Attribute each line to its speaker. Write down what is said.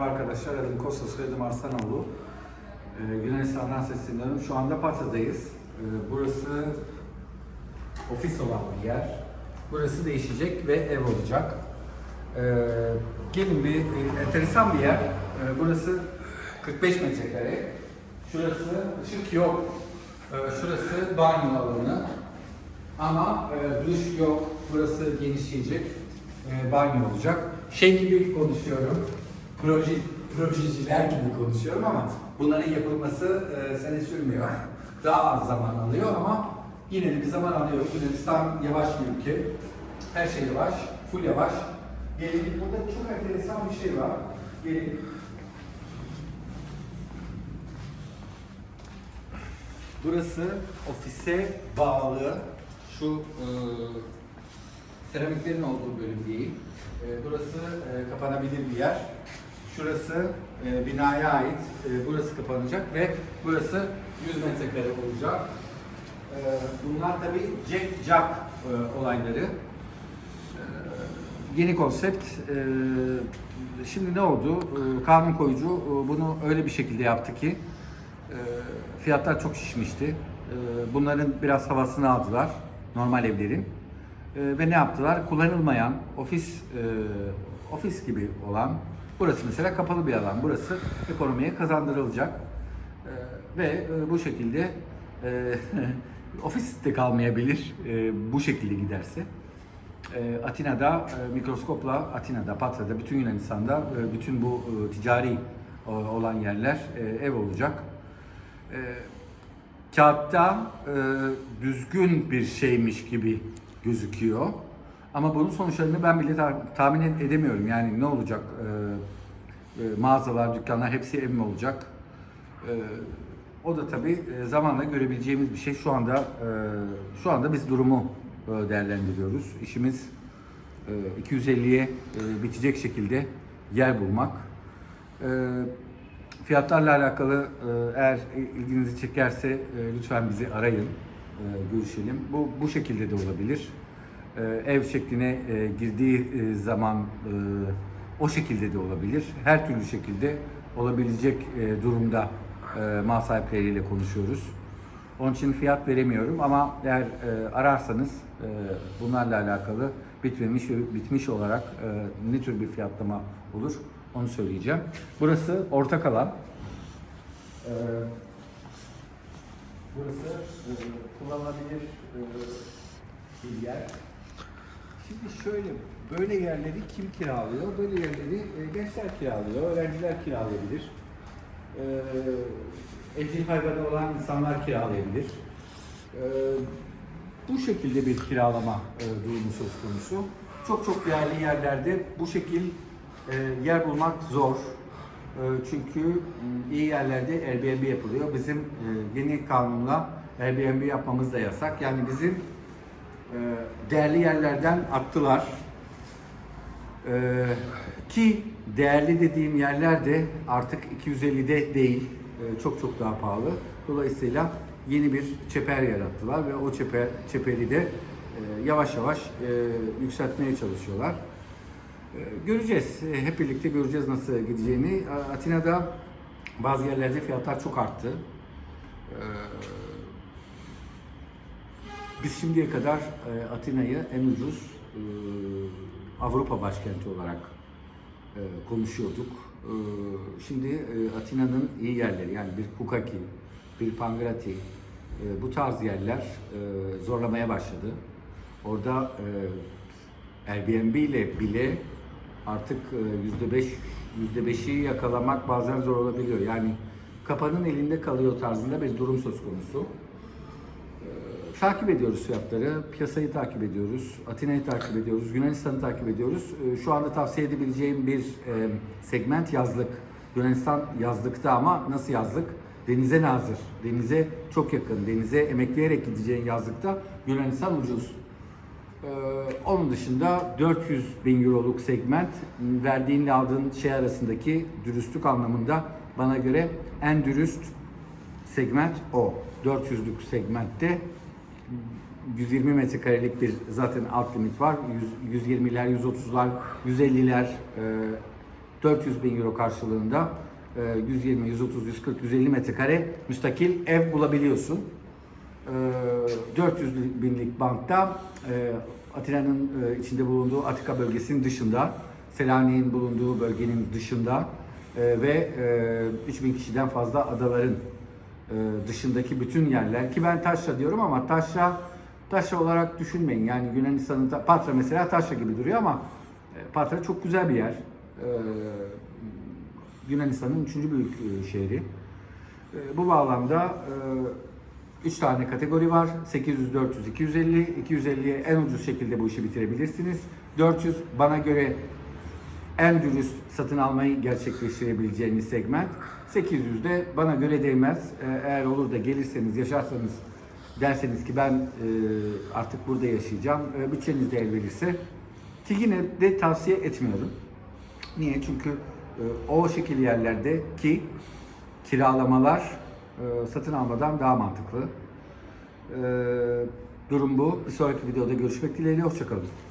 Speaker 1: Merhaba arkadaşlar, adım Kostas Soyadım Arslanoğlu. Ee, Yunanistan'dan sesleniyorum. Şu anda Patra'dayız. Ee, burası ofis olan bir yer. Burası değişecek ve ev olacak. Ee, gelin bir, e, enteresan bir yer. Ee, burası 45 metrekare. Şurası ışık yok. Ee, şurası banyo alanı. Ama e, duş yok. Burası genişleyecek. E, banyo olacak. Şey gibi konuşuyorum. Proje, projeciler gibi konuşuyorum ama bunların yapılması e, sene sürmüyor. Daha az zaman alıyor ama yine de bir zaman alıyor. Yunanistan yavaş bir ülke. Her şey yavaş, full yavaş. Gelin burada çok enteresan bir şey var. Gelin. Burası ofise bağlı şu e, seramiklerin olduğu bölüm değil. E, burası e, kapanabilir bir yer. Şurası e, binaya ait. E, burası kapanacak ve burası 100 metrekare olacak. E, bunlar tabii jack jack e, olayları. E, yeni konsept. E, şimdi ne oldu? E, kanun koyucu e, bunu öyle bir şekilde yaptı ki e, fiyatlar çok şişmişti. E, bunların biraz havasını aldılar normal evlerin. E, ve ne yaptılar? Kullanılmayan ofis e, ofis gibi olan burası mesela kapalı bir alan. Burası ekonomiye kazandırılacak. E, ve e, bu şekilde e, ofis de kalmayabilir e, bu şekilde giderse. E, Atina'da mikroskopla Atina'da, Patra'da, bütün Yunanistan'da bütün bu ticari olan yerler ev olacak. Kağıtta düzgün bir şeymiş gibi gözüküyor. Ama bunun sonuçlarını ben bile ta- tahmin edemiyorum. Yani ne olacak? E, e, mağazalar, dükkanlar hepsi ev mi olacak? E, o da tabii e, zamanla görebileceğimiz bir şey. Şu anda e, şu anda biz durumu e, değerlendiriyoruz. İşimiz e, 250'ye e, bitecek şekilde yer bulmak. Fiyatlarla alakalı eğer ilginizi çekerse lütfen bizi arayın, görüşelim. Bu bu şekilde de olabilir. E, Ev şekline e, girdiği e, zaman e, o şekilde de olabilir. Her türlü şekilde olabilecek durumda mal sahipleriyle konuşuyoruz. Onun için fiyat veremiyorum ama eğer ararsanız bunlarla alakalı bitmemiş bitmiş olarak ne tür bir fiyatlama olur onu söyleyeceğim. Burası ortak alan. Burası kullanılabilir bir yer. Şimdi şöyle, böyle yerleri kim kiralıyor? Böyle yerleri e, gençler kiralıyor, öğrenciler kiralayabilir. E, evcil hayvanı olan insanlar kiralayabilir. E, bu şekilde bir kiralama e, durumu söz konusu. Çok çok değerli yerlerde bu şekil e, yer bulmak zor. E, çünkü iyi yerlerde Airbnb yapılıyor. Bizim e, yeni kanunla Airbnb yapmamız da yasak. Yani bizim değerli yerlerden attılar. E, ki değerli dediğim yerler de artık 250'de değil, e, çok çok daha pahalı. Dolayısıyla yeni bir çeper yarattılar ve o çeper, çeperi de e, yavaş yavaş e, yükseltmeye çalışıyorlar. Göreceğiz, hep birlikte göreceğiz nasıl gideceğini. Atina'da bazı yerlerde fiyatlar çok arttı. Biz şimdiye kadar e, Atina'yı en ucuz e, Avrupa başkenti olarak e, konuşuyorduk. E, şimdi e, Atina'nın iyi yerleri yani bir Kukaki, bir Pangrati e, bu tarz yerler e, zorlamaya başladı. Orada e, Airbnb ile bile artık e, yüzde beş yüzde beşi yakalamak bazen zor olabiliyor. Yani kapanın elinde kalıyor tarzında bir durum söz konusu. Takip ediyoruz fiyatları, piyasayı takip ediyoruz, Atina'yı takip ediyoruz, Yunanistan'ı takip ediyoruz. Ee, Şu anda tavsiye edebileceğim bir e, segment yazlık. Yunanistan yazlıkta ama nasıl yazlık? Denize nazır, denize çok yakın, denize emekleyerek gideceğin yazlıkta Yunanistan ucuz. Ee, onun dışında 400 bin euroluk segment verdiğinle aldığın şey arasındaki dürüstlük anlamında bana göre en dürüst segment o. 400'lük segmentte 120 metrekarelik bir zaten alt limit var. 100, 120'ler, 130'lar, 150'ler e, 400 bin euro karşılığında e, 120, 130, 140, 150 metrekare müstakil ev bulabiliyorsun. E, 400 binlik bankta e, Atina'nın e, içinde bulunduğu Atika bölgesinin dışında, Selanik'in bulunduğu bölgenin dışında e, ve e, 3000 kişiden fazla adaların e, dışındaki bütün yerler ki ben Taşra diyorum ama Taşra Taşra olarak düşünmeyin. Yani Yunanistan'ın ta- Patra mesela Taşra gibi duruyor ama e, Patra çok güzel bir yer. E, Yunanistan'ın üçüncü büyük e, şehri. E, Bu bağlamda 3 tane kategori var. 800, 400, 250. 250'ye en ucuz şekilde bu işi bitirebilirsiniz. 400 bana göre en dürüst satın almayı gerçekleştirebileceğiniz segment. 800 de bana göre değmez. E, Eğer olur da gelirseniz, yaşarsanız derseniz ki ben e, artık burada yaşayacağım, e, bütçeniz de el verirse ki yine de tavsiye etmiyorum. Niye? Çünkü e, o şekil yerlerde ki kiralamalar e, satın almadan daha mantıklı. E, durum bu. Bir sonraki videoda görüşmek dileğiyle. Hoşçakalın.